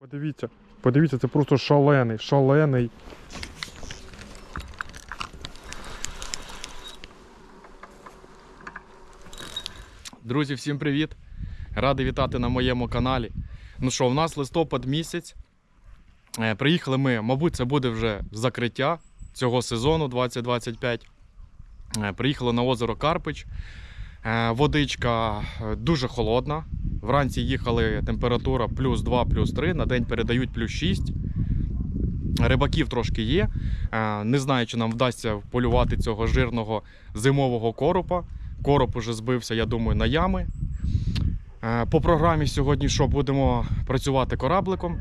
Подивіться, подивіться, це просто шалений, шалений. Друзі, всім привіт! Радий вітати на моєму каналі. Ну що, в нас листопад місяць. Е, Приїхали ми, мабуть, це буде вже закриття цього сезону 2025. Е, Приїхали на озеро Карпич. Е, Водичка е, дуже холодна. Вранці їхали температура плюс 2, плюс 3, на день передають плюс 6. Рибаків трошки є. Е, Не знаю, чи нам вдасться полювати цього жирного зимового коропа. Короб уже збився, я думаю, на ями. По програмі сьогодні що будемо працювати корабликом,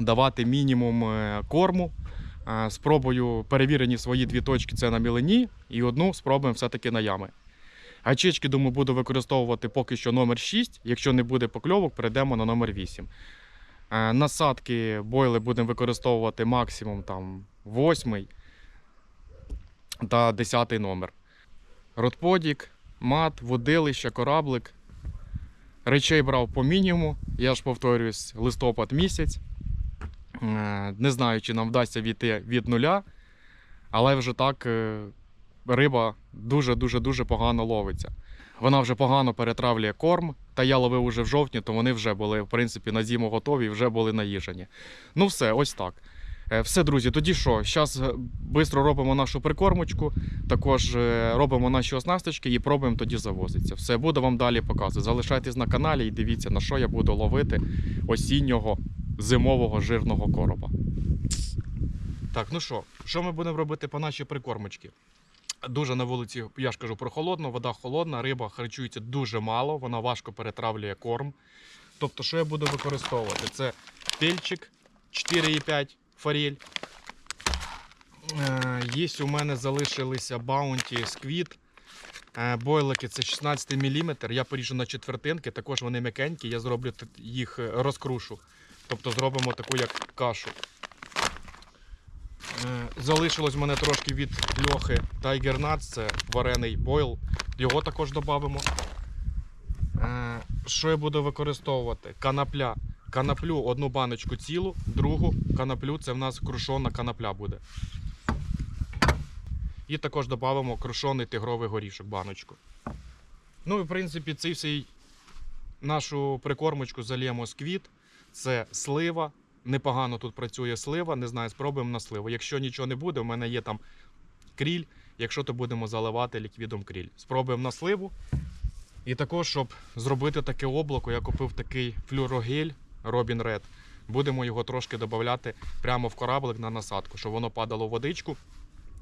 давати мінімум корму. Спробую перевірені свої дві точки це на мілені, і одну спробуємо все-таки на ями. Гачечки, думаю, буду використовувати поки що номер 6. Якщо не буде покльовок, перейдемо на номер 8. Е, Насадки бойли будемо використовувати максимум там 8 та 10 номер. Ротподік, мат, водилище, кораблик. Речей брав по мінімуму. Я ж повторююсь, листопад місяць. Е, Не знаю, чи нам вдасться війти від нуля, але вже так е, риба дуже-дуже дуже погано ловиться. Вона вже погано перетравлює корм, та я ловив уже в жовтні, то вони вже були, в принципі, на зиму готові і вже були наїжені. Ну все, ось так. Е, Все, друзі, тоді що? Зараз швидко робимо нашу прикормочку, також е, робимо наші оснасточки і пробуємо тоді завозитися. Все, буду вам далі показувати. Залишайтесь на каналі і дивіться, на що я буду ловити осіннього зимового жирного короба. Так, ну що, що ми будемо робити по нашій прикормочці? Дуже на вулиці, я ж кажу, прохолодно, вода холодна, риба харчується дуже мало, вона важко перетравлює корм. Тобто, що я буду використовувати? Це пельчик 4,5 форель. Е, Є у мене залишилися Bounty Squid. Е, Бойлики це 16 мм. Я поріжу на четвертинки, також вони м'якенькі, я зроблю їх розкрушу. Тобто зробимо таку як кашу. Е, Залишилось мене трошки від льохи Tiger Nuts, це варений бойл. Його також додамо. Е, Що я буду використовувати? Канапля. Канаплю одну баночку цілу, другу канаплю це в нас крушона канапля буде. І також додамо крушений тигровий горішок баночку. Ну і в принципі цей всей нашу прикормочку зальємо сквіт. Це слива. Непогано тут працює слива. Не знаю, спробуємо на сливу. Якщо нічого не буде, у мене є там кріль. Якщо то будемо заливати ліквідом кріль. Спробуємо на сливу. І також, щоб зробити таке облако, я купив такий флюрогель Robin Red. Будемо його трошки додати прямо в кораблик на насадку, щоб воно падало в водичку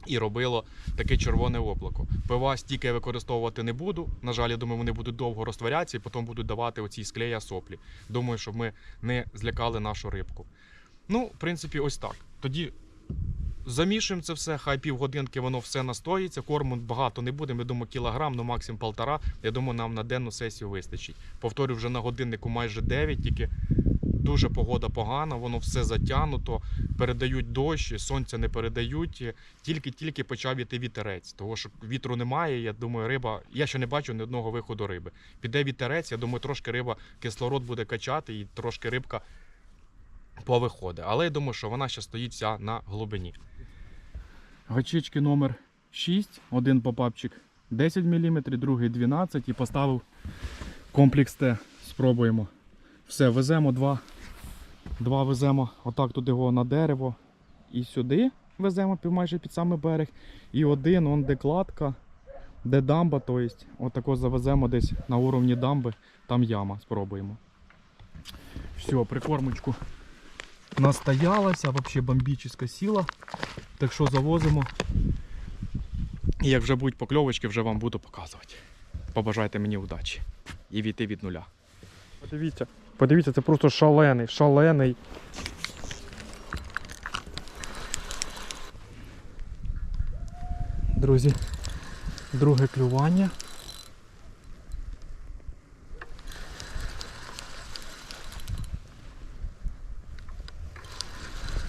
і робило таке червоне облако. Пива стільки я використовувати не буду. На жаль, я думаю, вони будуть довго розтворятися і потім будуть давати оці склея соплі. Думаю, щоб ми не злякали нашу рибку. Ну, в принципі, ось так. Тоді замішуємо це все, хай півгодинки воно все настоїться. Корму багато не буде. Я думаю, кілограм, ну максимум полтора. Я думаю, нам на денну сесію вистачить. Повторю, вже на годиннику майже 9, тільки дуже погода погана, воно все затягнуто, передають дощ, сонця не передають. Тільки-тільки почав іти вітерець, того що вітру немає. Я думаю, риба. Я ще не бачу ні одного виходу риби. Піде вітерець, я думаю, трошки риба кислород буде качати і трошки рибка повиходить. Але я думаю, що вона ще стоїть вся на глибині. Гачечки номер 6, один попапчик 10 мм, другий 12 і поставив комплекс Т. Спробуємо. Все, веземо два. Два веземо отак туди його на дерево і сюди веземо майже під самий берег. І один, он де кладка, де дамба, то есть, отако завеземо десь на уровні дамби, там яма, спробуємо. Все, прикормочку настоялася, взагалі бомбічна сіла. Так що завозимо. І як вже будуть покльовочки, вже вам буду показувати. Побажайте мені удачі і війти від нуля. Подивіться, подивіться, це просто шалений, шалений. Друзі, друге клювання.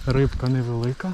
Рибка невелика.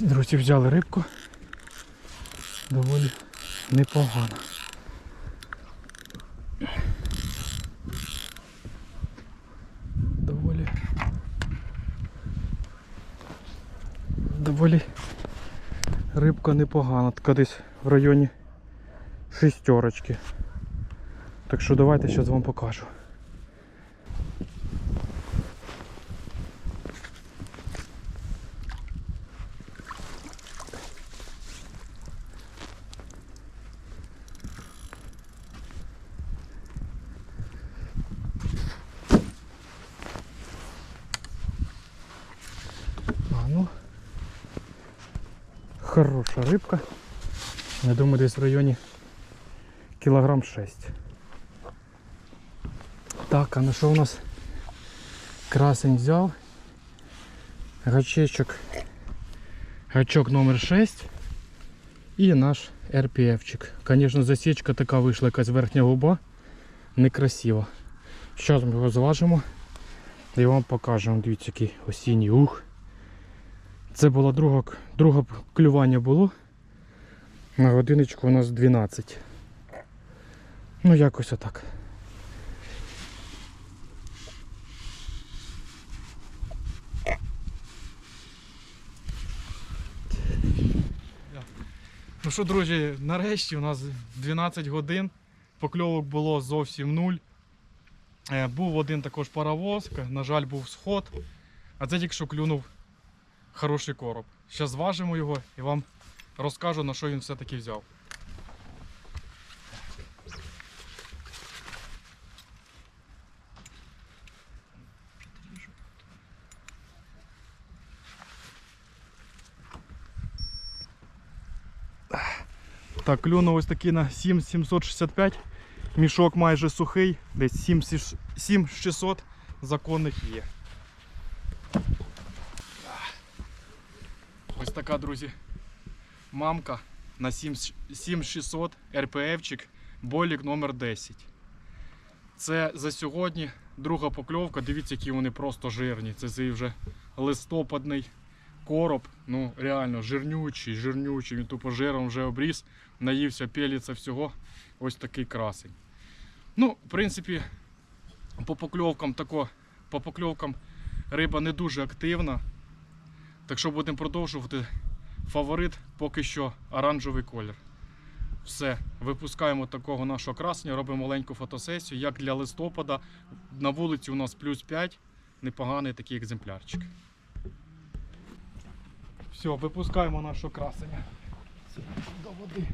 Друзі, взяли рибку. Доволі непогано. Доволі. Доволі рибка непогана. Така десь в районі шістерочки. Так що давайте зараз вам покажу. Ну. Хороша рибка. Я думаю, десь в районі кілограм 6. Так, а на що у нас красень взяв? Гачечок. Гачок номер 6 і наш РПФчик. Звісно, засічка така вийшла якась верхня губа. Некрасива. Зараз ми його зважимо і вам покажемо. Дивіться, який осінній ух. Це було друге, друге клювання було. На годиночку у нас 12. Ну, якось отак. Ну що, друзі, нарешті у нас 12 годин. Покльовок було зовсім нуль. Е, Був один також паровоз, на жаль, був сход. А це тільки що клюнув хороший короб. Зараз зважимо його і вам розкажу, на що він все-таки взяв. Так, клюнув ось такий на 7765. Мішок майже сухий, десь 7600 законних є. Ось така, друзі, мамка на 7600 РПФчик, болік номер 10. Це за сьогодні друга покльовка. Дивіться, які вони просто жирні. Це цей вже листопадний короб. Ну, реально жирнючий, жирнючий. Він тупо жиром вже обріз, наївся, пеліться всього. Ось такий красень. Ну, в принципі, по покльовкам тако, по покльовкам риба не дуже активна. Так що будемо продовжувати. Фаворит поки що оранжевий колір. Все, випускаємо такого нашого красення, робимо маленьку фотосесію. Як для листопада. На вулиці у нас плюс 5. Непоганий такий екземплярчик. Все, випускаємо нашого красення. До води.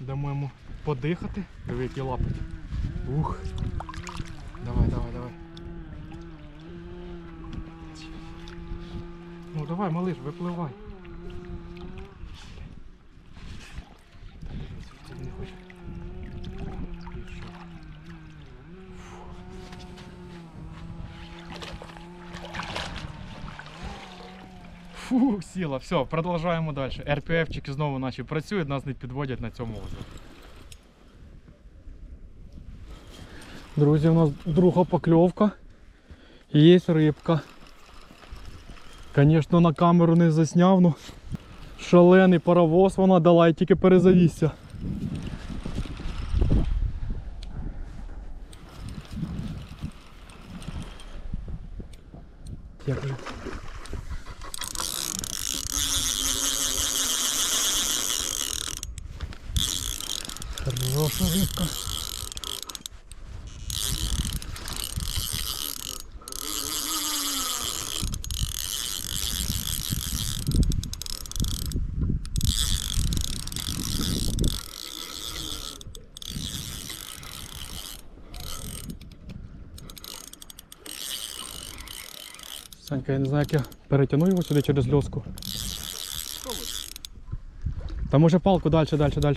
Дамо йому подихати. Диви, які лапи. Ух. Давай, давай, давай. Давай, малиш, випливай. Фух, сіла. Все, продовжуємо далі. РПФчики знову наші працюють, нас не підводять на цьому озері. Друзі, у нас друга покльовка. Є рибка. Звісно, на камеру не засняв, ну шалений паровоз вона дала і тільки перезавісся. Як же? Хороша рибка. Я не знаю, як я перетягну його сюди через льоску. Та може палку далі, далі, далі.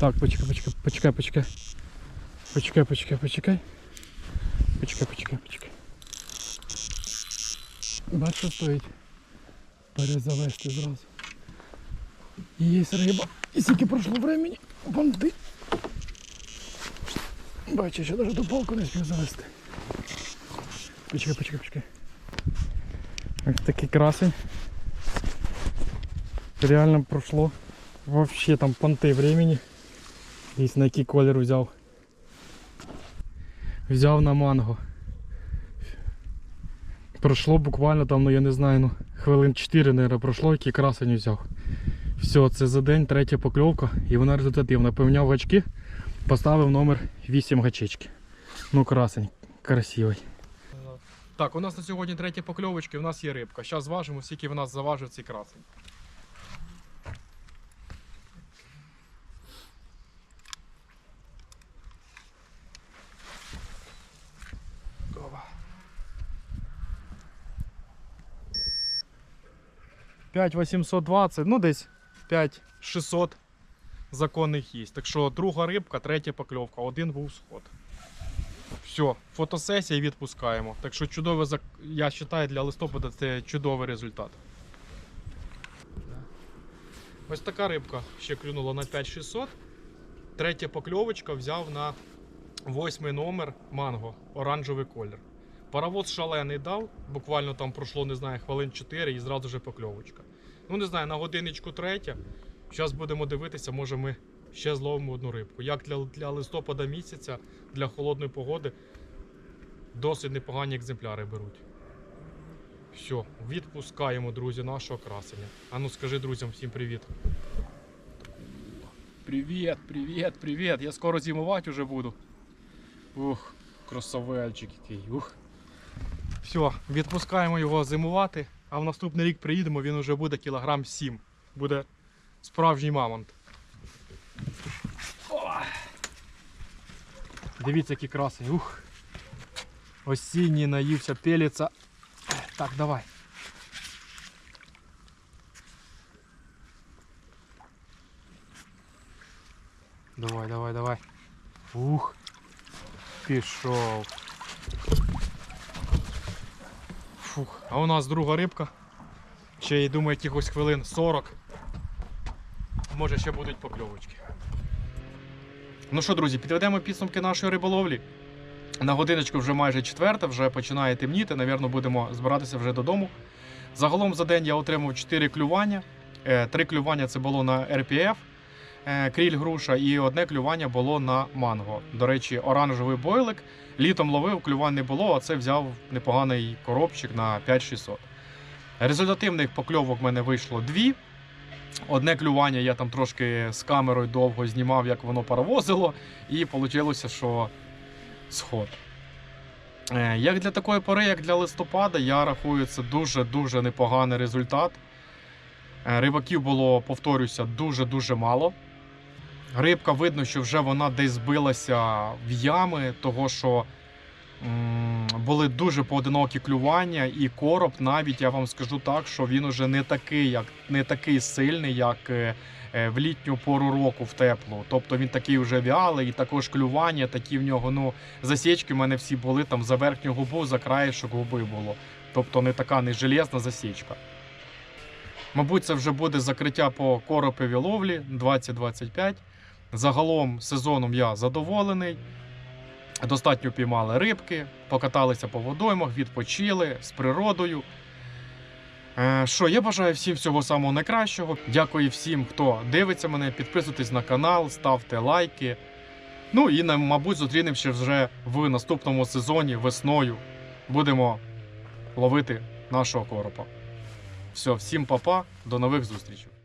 Так, почекай, почекай, почекай, почекай. Почекай, почекай, почекай. Почекай, почекай, почекай. Бачиш, стоїть. Перезавести зразу. Є риба. І скільки пройшло времени, банди. Бачиш, я навіть ту палку не спів завести. Почекай, почекай, почекай. Ось такий красень. Реально пройшло вообще там понти времени. Десь на який колір взяв. Взяв на манго. Пройшло буквально там, ну я не знаю, ну хвилин 4, наверное, пройшло, який красень взяв. Все, це за день третя покльовка і вона результативна. Поміняв гачки, поставив номер 8 гачечки. Ну красень, красивий. Так, у нас на сьогодні третя покльовочка, у нас є рибка. Зараз зважимо, скільки в нас заважив цей красень. Опа. 5820, ну десь 5600 законних є. Так що друга рибка, третя покльовка, один був сход. Все, фотосесія відпускаємо. Так що чудове, я вважаю, для листопада це чудовий результат. Ось така рибка ще клюнула на 5600. Третя покльовочка взяв на восьмий номер манго, оранжевий колір. Паровоз шалений дав, буквально там пройшло, не знаю, хвилин 4 і зразу же покльовочка. Ну, не знаю, на годиночку третя. Зараз будемо дивитися, може ми ще зловимо одну рибку. Як для, для листопада місяця, для холодної погоди, досить непогані екземпляри беруть. Все, відпускаємо, друзі, нашого красення. А ну скажи друзям всім привіт. Привіт, привіт, привіт. Я скоро зимувати вже буду. Ух, красавельчик який. Ух. Все, відпускаємо його зимувати, а в наступний рік приїдемо, він вже буде кілограм 7. Буде справжній мамонт. О! Дивіться, який красень. Ух. Осінній наївся, пелиться. Так, давай. Давай, давай, давай. Ух. Пішов. Фух. А у нас друга рибка. Ще я думаю, якихось хвилин 40. Може ще будуть покльовочки. Ну що, друзі, підведемо підсумки нашої риболовлі. На годиночку вже майже четверта, вже починає темніти. Навірно, будемо збиратися вже додому. Загалом за день я отримав 4 клювання. Е, Три клювання це було на е, кріль груша, і одне клювання було на манго. До речі, оранжевий бойлик. Літом ловив, клювань не було, а це взяв непоганий коробчик на 5600. Результативних покльовок в мене вийшло дві. Одне клювання я там трошки з камерою довго знімав, як воно паровозило, і вийшло, що сход. Е, Як для такої пори, як для листопада, я рахую, це дуже-дуже непоганий результат. Е, Рибаків було, повторюся, дуже-дуже мало. Рибка видно, що вже вона десь збилася в ями, того що м, були дуже поодинокі клювання, і короб навіть я вам скажу так, що він уже не такий, як не такий сильний, як е, е, в літню пору року в теплу. Тобто він такий вже вялий, і також клювання, такі в нього. Ну засічки в мене всі були там за верхню губу, за краєшок губи було. Тобто не така не железна засічка. Мабуть, це вже буде закриття по короповій ловлі 2025. Загалом сезоном я задоволений. Достатньо піймали рибки, покаталися по водоймах, відпочили з природою. Е, Що, я бажаю всім всього самого найкращого. Дякую всім, хто дивиться мене. Підписуйтесь на канал, ставте лайки. Ну і, мабуть, зустрінемося вже в наступному сезоні весною. Будемо ловити нашого коропа. Все, всім па-па, до нових зустрічей.